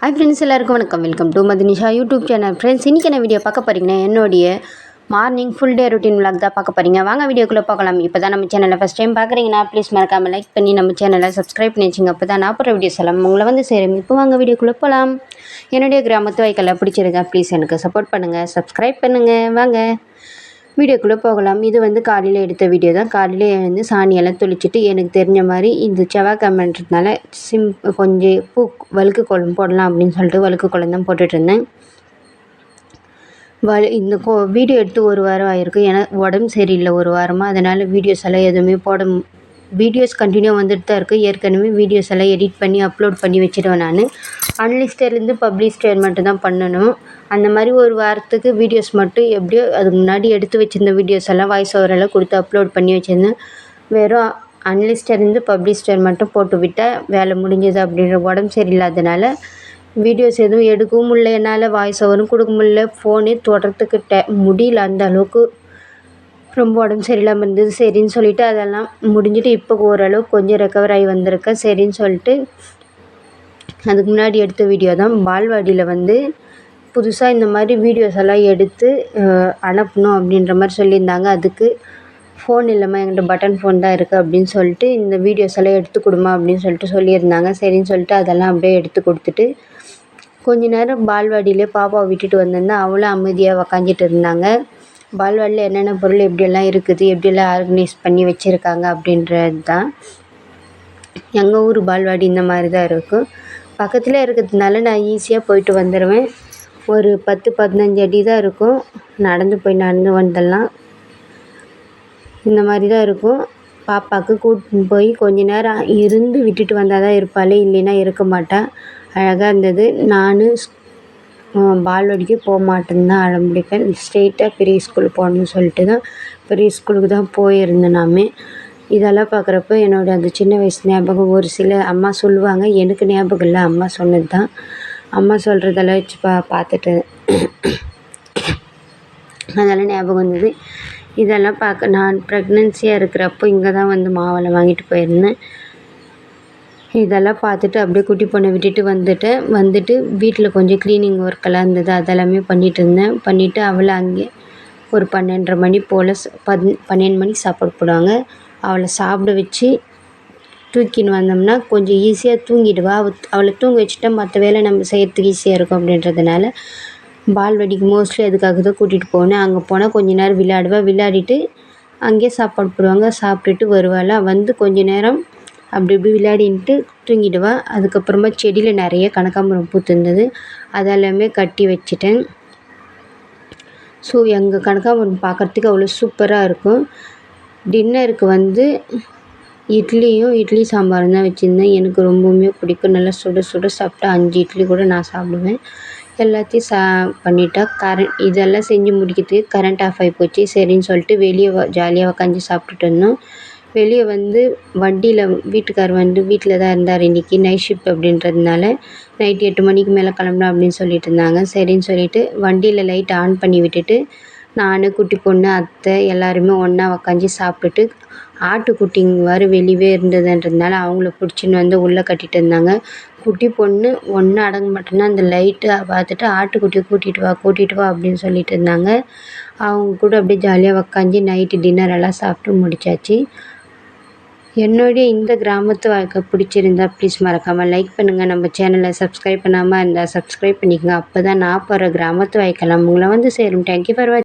Hi friends எல்லாருக்கும் வணக்கம். Welcome to Madhunisha YouTube channel friends இன்றைக்கி என்ன வீடியோ பார்க்க போகிறீங்கன்னா என்னுடைய morning full day routine vlog தான் பார்க்க போகிறீங்க வாங்க வீடியோக்குள்ளே பார்க்கலாம் இப்போ தான் நம்ம சேனலை ஃபஸ்ட் டைம் பார்க்குறீங்கன்னா ப்ளீஸ் மறக்காமல் லைக் பண்ணி நம்ம சேனலை சப்ஸ்கிரைப் பண்ணி வச்சுங்க. அப்போ தான் நான் போகிற வீடியோஸ் எல்லாம் உங்களை வந்து சேரும். இப்போ வாங்க வீடியோக்குள்ளே போகலாம் என்னுடைய கிராமத்து வைக்கலை பிடிச்சிருக்கேன் ப்ளீஸ் எனக்கு சப்போர்ட் பண்ணுங்கள் சப்ஸ்கிரைப் பண்ணுங்கள் வாங்க. வீடியோக்குள்ளே போகலாம். இது வந்து காலையில் எடுத்த வீடியோ தான். காலையில் வந்து சாணியெல்லாம் தொளிச்சிட்டு எனக்கு தெரிஞ்ச மாதிரி இந்த செவ்வாய்க்கிழமைன்றதுனால சிம் கொஞ்சம் பூ வழுக்கு குழம்பு போடலாம் அப்படின்னு சொல்லிட்டு வழுக்கு குழம்பு தான் போட்டுட்ருந்தேன் வலு இந்த கோ வீடியோ எடுத்து ஒரு வாரம் ஆகிருக்கு ஏன்னா உடம்பு சரியில்லை ஒரு வாரமாக அதனால் வீடியோஸ் எல்லாம் எதுவுமே போட வீடியோஸ் கண்டினியூ வந்துட்டு தான் இருக்குது ஏற்கனவே வீடியோஸ் எல்லாம் எடிட் பண்ணி அப்லோட் பண்ணி வச்சுருவேன் நான். அன்லிஸ்டர்லேருந்து பப்ளிஸ்டர் மட்டும் தான் பண்ணணும். அந்த மாதிரி ஒரு வாரத்துக்கு வீடியோஸ் மட்டும் எப்படியோ அதுக்கு முன்னாடி எடுத்து வச்சுருந்த வீடியோஸ் எல்லாம் வாய்ஸ் ஓவரெல்லாம் கொடுத்து அப்லோட் பண்ணி வச்சுருந்தேன். வெறும் அன்லிஸ்டர்லேருந்து பப்ளிஸ்டர் மட்டும் போட்டு விட்டால் வேலை முடிஞ்சது அப்படின்ற உடம்பு சரியில்லாதனால வீடியோஸ் எதுவும் எடுக்கவும் முடியல. என்னால் வாய்ஸ் ஓவரும் கொடுக்க முடியல. ஃபோனே தொடரத்துக்கு டே முடியல. அந்த அளவுக்கு ரொம்ப உடம்பு சரியில்லாமல் இருந்தது. சரின்னு சொல்லிவிட்டு அதெல்லாம் முடிஞ்சுட்டு இப்போ ஓரளவுக்கு கொஞ்சம் ரெக்கவர் ஆகி வந்திருக்கேன். சரின்னு சொல்லிட்டு அதுக்கு முன்னாடி எடுத்த வீடியோ தான். பால்வாடியில் வந்து புதுசாக இந்த மாதிரி வீடியோஸ் எல்லாம் எடுத்து அனுப்பணும் அப்படின்ற மாதிரி சொல்லியிருந்தாங்க. அதுக்கு ஃபோன் இல்லைம்மா என்கிட்ட பட்டன் ஃபோன் தான் இருக்குது அப்படின்னு சொல்லிட்டு இந்த வீடியோஸ் எல்லாம் எடுத்து கொடுமா அப்படின்னு சொல்லிட்டு சொல்லியிருந்தாங்க. சரின்னு சொல்லிட்டு அதெல்லாம் அப்படியே எடுத்து கொடுத்துட்டு கொஞ்ச நேரம் பால்வாடியிலே பாப்பாவை விட்டுட்டு வந்திருந்தேன். அவளும் அமைதியாக உக்காந்துட்டு இருந்தாங்க. பால்வாடியில் என்னென்ன பொருள் எப்படியெல்லாம் இருக்குது எப்படியெல்லாம் ஆர்கனைஸ் பண்ணி வச்சுருக்காங்க அப்படின்றது தான் எங்கள் ஊர் பால்வாடி இந்த மாதிரி தான் இருக்கும். பக்கத்தில் இருக்கிறதுனால நான் ஈஸியாக போயிட்டு வந்துடுவேன் ஒரு பத்து பதினஞ்சு அடி தான் இருக்கும். நடந்து போய் நடந்து வந்துடலாம். இந்த மாதிரி தான் இருக்கும். பாப்பாவுக்கு கூட்டின்னு போய் கொஞ்ச நேரம் இருந்து விட்டுட்டு வந்தால் தான் இருப்பாள் இல்லைன்னா இருக்க மாட்டாள் அழகாக இருந்தது. நான் பால்வாடிக்கு போக மாட்டேன்னு தான் அடம்பிடிப்பேன். ஸ்ட்ரெயிட்டாக பெரிய ஸ்கூல் போகணுன்னு சொல்லிட்டு தான் பெரிய ஸ்கூலுக்கு தான் போயிருந்தேன் நான். இதெல்லாம் பார்க்குறப்ப என்னோடய அந்த சின்ன வயசு ஞாபகம் ஒரு சில அம்மா சொல்லுவாங்க எனக்கு ஞாபகம் இல்லை அம்மா சொன்னது தான். அம்மா சொல்கிறதெல்லாம் வச்சு பா பார்த்துட்டு அதெல்லாம் ஞாபகம் வந்தது. இதெல்லாம் பார்க்க நான் ப்ரெக்னென்சியாக இருக்கிறப்போ இங்கே தான் வந்து மாவெல்லாம் வாங்கிட்டு போயிருந்தேன். இதெல்லாம் பார்த்துட்டு அப்படியே குட்டி பொண்ணை விட்டுட்டு வந்துட்டேன் வந்துட்டு வீட்டில் கொஞ்சம் க்ளீனிங் ஒர்க்கெல்லாம் இருந்தது. அதெல்லாமே பண்ணிகிட்டு இருந்தேன். பண்ணிவிட்டு அவளை அங்கே ஒரு பன்னெண்டரை மணி போல் பன் பன்னெண்டு மணிக்கு சாப்பாடு போடுவாங்க. அவளை சாப்பிட வச்சு தூக்கின்னு வந்தோம்னா கொஞ்சம் ஈஸியாக தூங்கிடுவா. அவளை தூங்க வச்சுட்டா மற்ற வேலை நம்ம செய்கிறதுக்கு ஈஸியாக இருக்கும் அப்படின்றதுனால பால்வடிக்கு மோஸ்ட்லி அதுக்காக தான் கூட்டிகிட்டு போனேன். அங்கே போனால் கொஞ்ச நேரம் விளையாடுவா. விளையாடிட்டு அங்கேயே சாப்பாடு போடுவாங்க. சாப்பிட்டுட்டு வருவாள். வந்து கொஞ்ச நேரம் அப்படி இப்படி விளையாடின்ட்டு தூங்கிடுவா. அதுக்கப்புறமா செடியில் நிறைய கனகாம்பரம் பூத்திருந்தது அதெல்லாமே கட்டி வச்சிட்டேன். ஸோ எங்கள் கனகாம்பரம் பார்க்குறதுக்கு அவ்வளோ சூப்பராக இருக்கும். டின்னருக்கு வந்து இட்லியும் இட்லி சாம்பாரும் தான் வச்சுருந்தேன். எனக்கு ரொம்பவுமே பிடிக்கும். நல்லா சுட சுட சாப்பிட்டா அஞ்சு இட்லி கூட நான் சாப்பிடுவேன். எல்லாத்தையும் சா பண்ணிட்டா கரண்ட் இதெல்லாம் செஞ்சு முடிக்கிறதுக்கு கரண்ட் ஆஃப் ஆகி போச்சு. சரின்னு சொல்லிட்டு வெளியே ஜாலியாக உக்காந்து சாப்பிட்டுட்டு இருந்தோம். வெளியே வந்து வண்டியில் வீட்டுக்கார் வந்து வீட்டில் தான் இருந்தார் இன்றைக்கி நைட் ஷிஃப்ட் அப்படின்றதுனால நைட்டு எட்டு மணிக்கு மேலே கிளம்புறோம் அப்படின்னு சொல்லிட்டு இருந்தாங்க. சரின்னு சொல்லிட்டு வண்டியில் லைட் ஆன் பண்ணி விட்டுட்டு நான் குட்டி பொண்ணு அத்தை எல்லாருமே ஒன்றா உக்காந்து சாப்பிட்டுட்டு ஆட்டுக்குட்டிங்க வேறு வெளியவே இருந்ததுன்றதுனால அவங்கள பிடிச்சின்னு வந்து உள்ளே கட்டிட்டு இருந்தாங்க. குட்டி பொண்ணு ஒன்றும் அடங்க மாட்டேன்னா அந்த லைட்டை பார்த்துட்டு ஆட்டுக்குட்டியை கூட்டிகிட்டு வா கூட்டிகிட்டு வா அப்படின்னு சொல்லிட்டு இருந்தாங்க. அவங்க கூட அப்படியே ஜாலியாக உக்காந்து நைட்டு டின்னர் எல்லாம் சாப்பிட்டு முடிச்சாச்சு. என்னுடைய இந்த கிராமத்து வாழ்க்கை பிடிச்சிருந்தா ப்ளீஸ் மறக்காமல் லைக் பண்ணுங்கள் நம்ம சேனலை சப்ஸ்கிரைப் பண்ணாமல் இருந்தால் சப்ஸ்கிரைப் பண்ணிக்கோங்க. அப்போ தான் நான் போகிற கிராமத்து வாழ்க்கைலாம் உங்களை வந்து சேரும். தேங்க்யூ ஃபார் வாட்சிங்